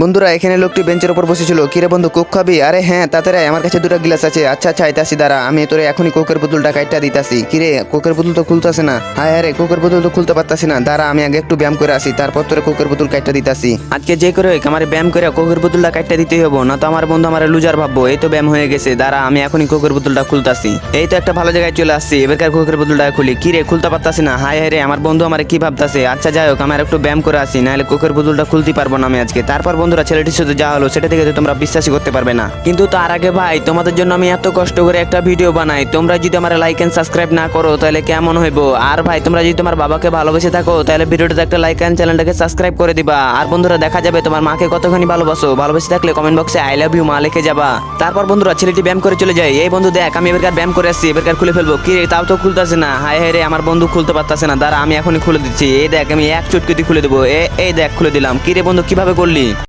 বন্ধুরা, এখানে লোকটি বেঞ্চের উপর বসেছিল। কিরে বন্ধু, কোক খাবি? আরে হ্যাঁ তাড়াতাড়ি আমার কাছে দুটো গ্লাস আছে। আচ্ছা আচ্ছা আইতাসি দাঁড়া, আমি তোরে এখনই কোকের বোতলটা কাইটা দিতাছি। কিরে, কোকের বোতল তো খুলতেছে না? হায় হ্যাঁ কোকের বোতল তো খুলতে পারতাছি না। দাঁড়া, আমি আগে একটু ব্যায়াম করে আসি, তারপর তোরে কোকের বোতল কাইটা দিতাছি। আজকে যে করে হোক, আমার ব্যায়াম করে কোকের বোতলটা কাইটা দিতেই হব না তো আমার বন্ধু আমার লুজার ভাববো। এই তো ব্যায়াম হয়ে গেছে। দাঁড়া, আমি এখনই কোকের বোতলটা খুলতাছি। এই তো একটা ভালো জায়গায় চলে আসছি, এবারকার কোকের বোতলটা খুলি। কিরে, খুলতে পারতাছি না? হায় হায় রে আমার বন্ধু আমার কি ভাবতাছে? আচ্ছা যাই হোক, আমার একটু ব্যায়াম করে আসি, নাহলে কোকের বোতলটা খুলতে পারব না আমি আজকে। তারপর বন্ধুরা, ছেলেটির সাথে যা হলো সেটা থেকে তোমরা বিশ্বাসই করতে পারবে না। কিন্তু তার আগে ভাই, তোমাদের জন্য আমি এত কষ্ট করে একটা ভিডিও বানাই। তোমরা যদি আমার লাইক এন্ড সাবস্ক্রাইব না করো, তাহলে কেমন হইব? আর ভাই, তোমরা যদি তোমার বাবাকে ভালোবেসে থাকো, তাহলে ভিডিওটাতে একটা লাইক এন্ড চ্যানেলটাকে সাবস্ক্রাইব করে দিবা। আর বন্ধুরা, দেখা যাবে তোমার মাকে কতখানি ভালোবাসো। ভালোবেসে থাকলে কমেন্ট বক্সে আই লাভ ইউ মা লিখে যাবা। তারপর বন্ধুরা, ছেলেটি ব্যায়াম করে চলে যায়। এই বন্ধু দেখ, আমি এবারকার ব্যায়াম করে আসছি এবারকার খুলে ফেলব। কি রে, তাও তো খুলতেছে না? হায় হায় রে, আমার বন্ধু খুলতে পারতাছে না। দাঁড়া, আমি এখনই খুলে দিচ্ছি। এই দেখ, আমি এক চুটকিতে খুলে দেবো। এই দেখ, খুলে দিলাম। কি রে বন্ধু, কীভাবে করলি?